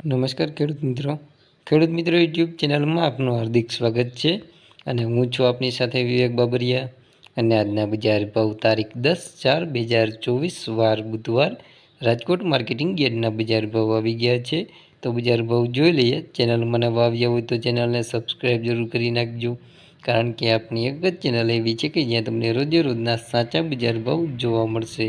નમસ્કાર ખેડૂત મિત્રો. ખેડૂત મિત્રો યુટ્યુબ ચેનલમાં આપનું હાર્દિક સ્વાગત છે અને હું છું આપની સાથે વિવેક બાબરિયા અને આજના બજાર ભાવ તારીખ દસ ચાર બે હજાર ચોવીસ વાર બુધવાર રાજકોટ માર્કેટિંગ યાર્ડના બજાર ભાવ આવી ગયા છે. તો બજાર ભાવ જોઈ લઈએ. ચેનલમાં નવા આવ્યા હોય તો ચેનલને સબસ્ક્રાઈબ જરૂર કરી નાખજો. કારણ કે આપની એક જ ચેનલ એવી છે કે જ્યાં તમને રોજે રોજના સાચા બજાર ભાવ જોવા મળશે.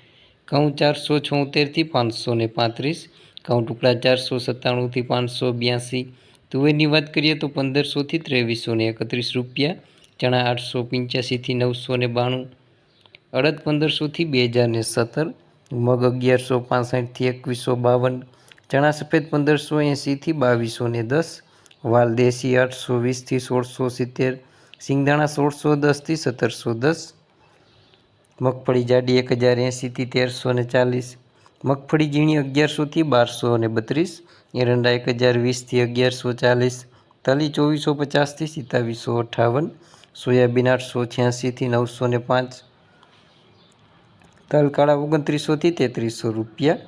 ઘઉં ચારસો છોતેરથી પાંચસો ને પાંત્રીસ ઘઉં ટુકડા ચારસો સત્તાણુંથી પાંચસો બ્યાસી. તુવેરની વાત કરીએ તો પંદરસોથી ત્રેવીસો ને એકત્રીસ રૂપિયા, ચણા આઠસો પંચ્યાસીથી નવસો ને બાણું. અડદ પંદરસોથી બે હજાર ને સત્તર, મગ અગિયારસો પાસઠથી એકવીસો બાવન, ચણા સફેદ પંદરસો એંસીથી બાવીસો ને દસ, વાલ દેશી આઠસો વીસથી સોળસો સિત્તેર, સિંગદાણા સોળસો દસથી સત્તરસો દસ મગફળી જાડી એક હજાર એંસીથી તેરસો ને ચાલીસ, મગફળી ઝીણી અગિયારસોથી બારસો ને બત્રીસ, એરંડા એક હજાર વીસથી અગિયારસો ચાલીસ, તલી ચોવીસો પચાસથી સિત્તાવીસો અઠ્ઠાવન સોયાબીન આઠસો છ્યાસીથી નવસો ને પાંચ, તલ કાળા ઓગણત્રીસોથી તેત્રીસો રૂપિયા,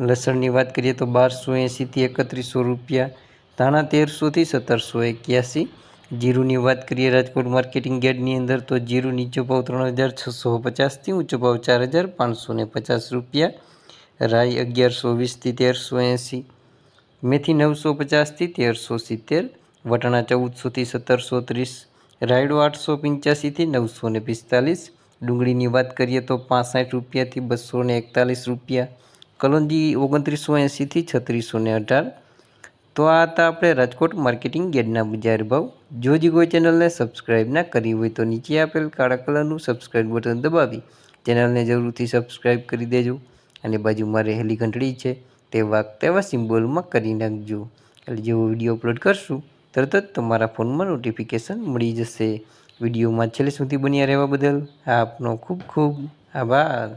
લસણની વાત કરીએ તો બારસો એંસીથી એકત્રીસો રૂપિયા, ધાણા તેરસોથી સત્તરસો એક્યાસી જીરુની વાત કરીએ રાજકોટ માર્કેટિંગ યાર્ડની અંદર, તો જીરું નીચો ભાવ ત્રણ હજાર છસો પચાસથી ઊંચો ભાવ ચાર હજાર પાંચસો ને પચાસ રૂપિયા, રાઈ અગિયારસો વીસથી તેરસો એંસી, મેથી નવસો પચાસથી તેરસો સિત્તેર, વટાણા ચૌદસોથી સત્તરસો ત્રીસ, રાયડો આઠસો પંચ્યાસીથી નવસો ને પિસ્તાલીસ, ડુંગળીની વાત કરીએ તો પાસઠ રૂપિયાથી બસો એકતાલીસ રૂપિયા, કલોંજી ઓગણત્રીસો એંસીથી છત્રીસો અઢાર તો આ હતા આપણે રાજકોટ માર્કેટિંગ ગેડના બજાર ભાવ. જો જીગો ચેનલને સબસ્ક્રાઈબ ના કરી હોય તો નીચે આપેલ કાળા કલરનું સબસ્ક્રાઈબ બટન દબાવી. ચેનલને જરૂરથી સબસ્ક્રાઈબ કરી દેજો અને બાજુમાં રહેલી ઘંટડી છે તે વાગતા એવા સિમ્બોલમાં કરી નાખજો. એટલે જેવો વીડિયો અપલોડ કરશું, તરત જ તમારા ફોનમાં નોટિફિકેશન મળી જશે. વિડીયોમાં છેલ્લે સુધી બન્યા રહેવા બદલ આપનો ખૂબ ખૂબ આભાર.